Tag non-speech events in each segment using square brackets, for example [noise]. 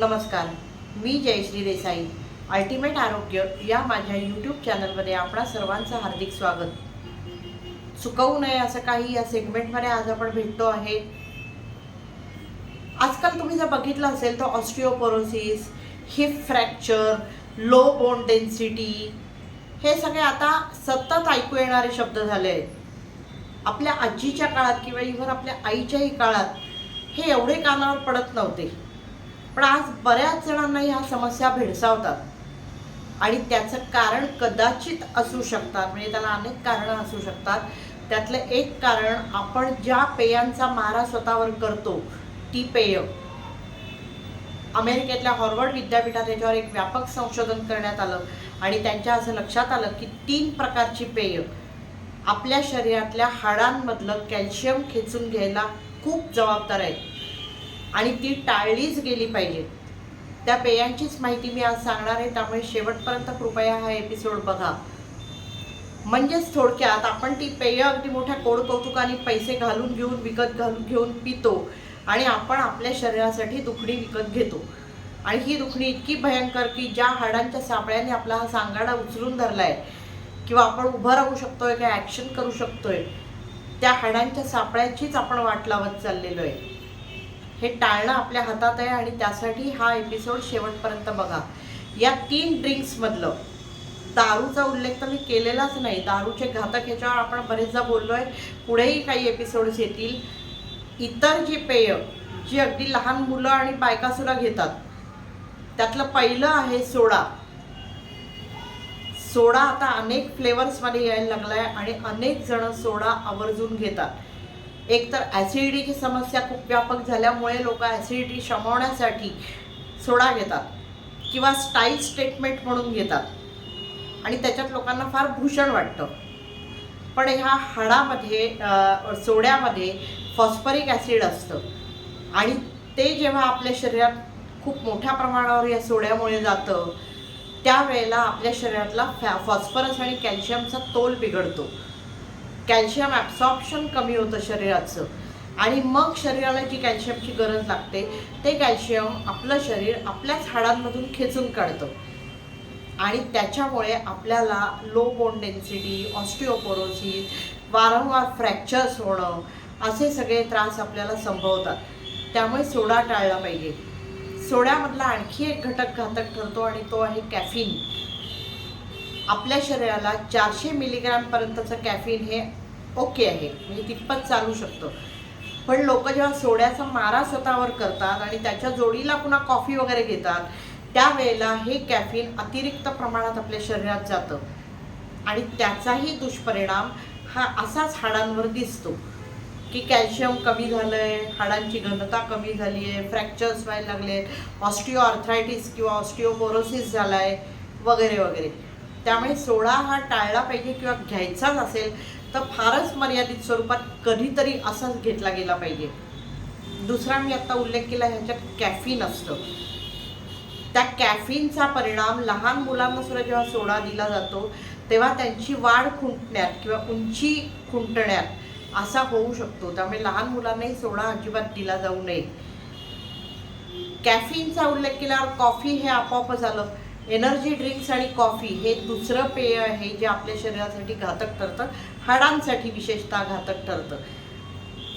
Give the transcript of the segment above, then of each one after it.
नमस्कार. मी जयश्री देसाई. अल्टिमेट आरोग्य या माझ्या यूट्यूब चॅनलमध्ये आपणा सर्वांचं हार्दिक स्वागत. चुकवू नये असं काही या सेगमेंटमध्ये आज आपण भेटतो आहे. आजकाल तुम्ही जर बघितलं असेल तर osteoporosis hip fracture low bone density हे सगळे आता सतत ऐकू येणारे शब्द झाले आहेत. आपल्या आजीच्या काळात किंवा इव्हन आपल्या आईच्याही काळात हे एवढे कानावर पडत नव्हते. पण आज बऱ्याच जणांना ह्या समस्या भेडसावतात. आणि त्याचं कारण कदाचित असू शकतात. म्हणजे त्याला अनेक कारणं असू शकतात. त्यातलं एक कारण आपण ज्या पेयांचा मारा स्वतःवर करतो ती पेय. अमेरिकेतल्या हॉर्वर्ड विद्यापीठात याच्यावर एक व्यापक संशोधन करण्यात आलं. आणि त्यांच्या असं लक्षात आलं की तीन प्रकारची पेय. आपल्या शरीरातल्या हाडांमधलं कॅल्शियम खेचून घ्यायला खूप जबाबदार आहेत. आणि ती टाळलीच गेली पाहिजे. त्या पेयांचीच माहिती मी आज सांगणार आहे त्यामुळे शेवटपर्यंत कृपया हा एपिसोड बघा. म्हणजेच थोडक्यात आपण ती पेय अगदी मोठ्या कोड कौतुकाने पैसे घालून घेऊन विकत घालून घेऊन पितो आणि आपण आपल्या शरीरासाठी दुखणी विकत घेतो. आणि ही दुखणी इतकी भयंकर की ज्या हाडांच्या सापळ्याने आपला हा सांगाडा उचलून धरलाय किंवा आपण उभं राहू शकतोय किंवा ॲक्शन करू शकतोय त्या हाडांच्या सापळ्याचीच आपण वाट लावत चाललेलो आहे. हे टाळणं आपल्या हातात आहे आणि त्यासाठी हा एपिसोड शेवटपर्यंत बघा. या तीन ड्रिंक्समधलं दारूचा उल्लेख तर मी केलेलाच नाही. दारूचे घातक ह्याच्यावर आपण बरेचदा बोललो आहे पुढेही काही एपिसोड्स येतील. इतर जी पेय जी अगदी लहान मुलं आणि बायकासुद्धा घेतात त्यातलं पहिलं आहे सोडा. सोडा आता अनेक फ्लेवर्समध्ये यायला लागला आहे आणि अनेक जण सोडा आवर्जून घेतात. एक तर ॲसिडिटीची समस्या खूप व्यापक झाल्यामुळे लोक ॲसिडिटी शमवण्यासाठी सोडा घेतात किंवा स्टाईल स्टेटमेंट म्हणून घेतात. आणि त्याच्यात लोकांना फार भूषण वाटतं. पण ह्या हाडामध्ये सोड्यामध्ये फॉस्फरिक ॲसिड असतं. आणि ते जेव्हा आपल्या शरीरात खूप मोठ्या प्रमाणावर या सोड्यामुळे जातं त्यावेळेला आपल्या शरीरातला फॅ फॉस्फरस आणि कॅल्शियमचा तोल बिघडतो. कॅल्शियम ॲब्सॉर्प्शन कमी होतं शरीराचं. आणि मग शरीराला जी कॅल्शियमची गरज लागते ते कॅल्शियम आपलं शरीर आपल्याच हाडांमधून खेचून काढतं. आणि त्याच्यामुळे आपल्याला लो बोन डेन्सिटी ऑस्टिओपोरोसिस वारंवार फ्रॅक्चर्स होणं असे सगळे त्रास आपल्याला संभवतात. त्यामुळे सोडा टाळला पाहिजे. सोड्यामधला आणखी एक घटक घातक ठरतो आणि तो आहे कॅफिन आपल्या शरीराला चारशे मिलीग्रॅमपर्यंतचं कॅफिन हे ओके आहे. म्हणजे तितपत चालू शकतं. पण लोक जेव्हा सोड्याचा मारा स्वतःवर करतात आणि त्याच्या जोडीला पुन्हा कॉफी वगैरे घेतात त्यावेळेला हे कॅफिन अतिरिक्त प्रमाणात आपल्या शरीरात जातं. आणि त्याचाही दुष्परिणाम हा असाच हाडांवर दिसतो. की कॅल्शियम कमी झालं आहे हाडांची घनता कमी झाली आहे फ्रॅक्चर्स व्हायला लागले ऑस्टिओ आर्थरायटिस किंवा ऑस्टिओपोरोसिस झाला आहे वगैरे वगैरे. त्यामुळे सोडा हा टाळला पाहिजे किंवा घ्यायचाच असेल तर फारच मर्यादित स्वरूपात कधीतरी असाच घेतला गेला पाहिजे. दुसरा मी आत्ता उल्लेख केला ह्याच्यात कॅफिन असतं. त्या कॅफिनचा परिणाम लहान मुलांना सुद्धा जेव्हा सोडा दिला जातो तेव्हा त्यांची वाढ खुंटण्यात किंवा उंची खुंटण्यात असा होऊ शकतो. त्यामुळे लहान मुलांनाही सोडा अजिबात दिला जाऊ नये. कॅफिनचा उल्लेख केल्यावर कॉफी हे आपोआपच आलं. एनर्जी ड्रिंक्स आणि कॉफी हे दुसरं पेय आहे जे आपल्या शरीरासाठी घातक ठरतं. हाडांसाठी विशेषतः घातक ठरतं.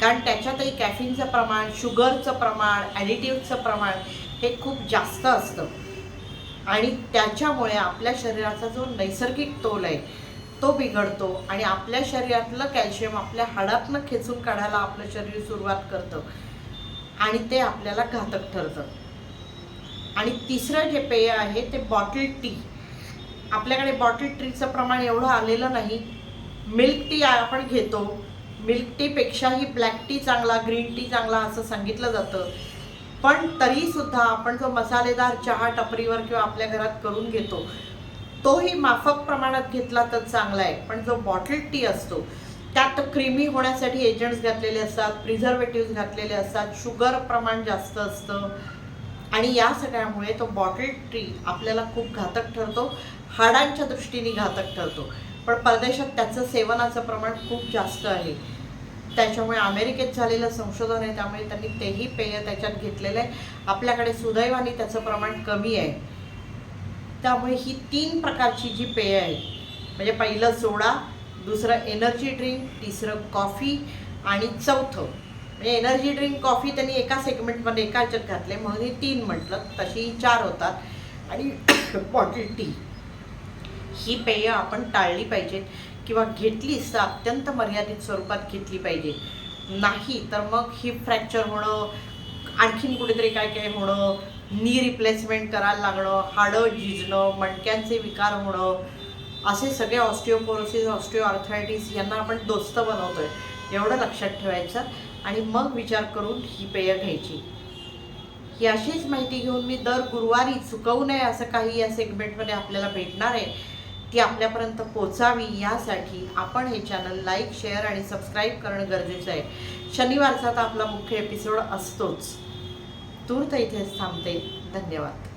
कारण त्याच्यातही कॅफिनचं प्रमाण शुगरचं प्रमाण ॲडिटिव्हचं प्रमाण हे खूप जास्त असतं. आणि त्याच्यामुळे आपल्या शरीराचा जो नैसर्गिक तोल आहे तो बिघडतो आणि आपल्या शरीरातलं कॅल्शियम आपल्या हाडातनं खेचून काढायला आपलं शरीर सुरुवात करतं. आणि ते आपल्याला घातक ठरतं. आणि तिसरं जे पेय आहे ते बॉटल टी आपल्याकडे बॉटल टीचं प्रमाण एवढं आलेलं नाही. मिल्क टी आपण घेतो. मिल्क टीपेक्षाही ब्लॅक टी चांगला ग्रीन टी चांगला असं सांगितलं जातं. पण तरीसुद्धा आपण जो मसालेदार चहा टपरीवर किंवा आपल्या घरात करून घेतो तोही माफक प्रमाणात घेतला तर चांगला आहे. पण जो बॉटल टी असतो त्यात क्रीमी होण्यासाठी एजंट्स घातलेले असतात प्रिझर्वेटिव्ह घातलेले असतात शुगर प्रमाण जास्त असतं. आणि या सगळ्यामुळे तो बॉटल ट्री आपल्याला खूप घातक ठरतो. हाडांच्या दृष्टीने घातक ठरतो. पण परदेशात त्याचं सेवनाचं प्रमाण खूप जास्त आहे. त्याच्यामुळे अमेरिकेत झालेलं संशोधन आहे त्यामुळे त्यांनी तेही पेय त्याच्यात घेतलेलं आहे. आपल्याकडे सुदैवाने त्याचं प्रमाण कमी आहे. त्यामुळे ही तीन प्रकारची जी पेय आहेत म्हणजे पहिलं सोडा दुसरं एनर्जी ड्रिंक तिसरं कॉफी आणि चौथं म्हणजे एनर्जी ड्रिंक कॉफी त्यांनी एका सेगमेंटमध्ये एका ह्याच्यात घातले म्हणून हे तीन म्हटलं. तशी चार होतात. आणि [coughs] बॉटल टी ही पेय आपण टाळली पाहिजेत किंवा घेतलीच तर अत्यंत मर्यादित स्वरूपात घेतली पाहिजे. नाही तर मग हिप फ्रॅक्चर होणं आणखीन कुठेतरी काय काय होणं नी रिप्लेसमेंट करायला लागणं हाडं झिजणं मणक्यांचे विकार होणं असे सगळे ऑस्टिओपोरोसिस ऑस्टिओ आर्थरायटिस यांना आपण दोस्त बनवतोय. एवढं लक्षात ठेवायचं. आणि मग विचार करून ही पेय घ्यायची. ही अशीच माहिती घेऊन मी दर गुरुवारी चुकवू नये असं काही या सेगमेंटमध्ये आपल्याला भेटणार आहे ती आपल्यापर्यंत पोचावी यासाठी आपण हे चॅनल लाईक शेअर आणि सबस्क्राईब करणं गरजेचं आहे. शनिवारचा तर आपला मुख्य एपिसोड असतोच. तूर्त इथेच थांबते. धन्यवाद.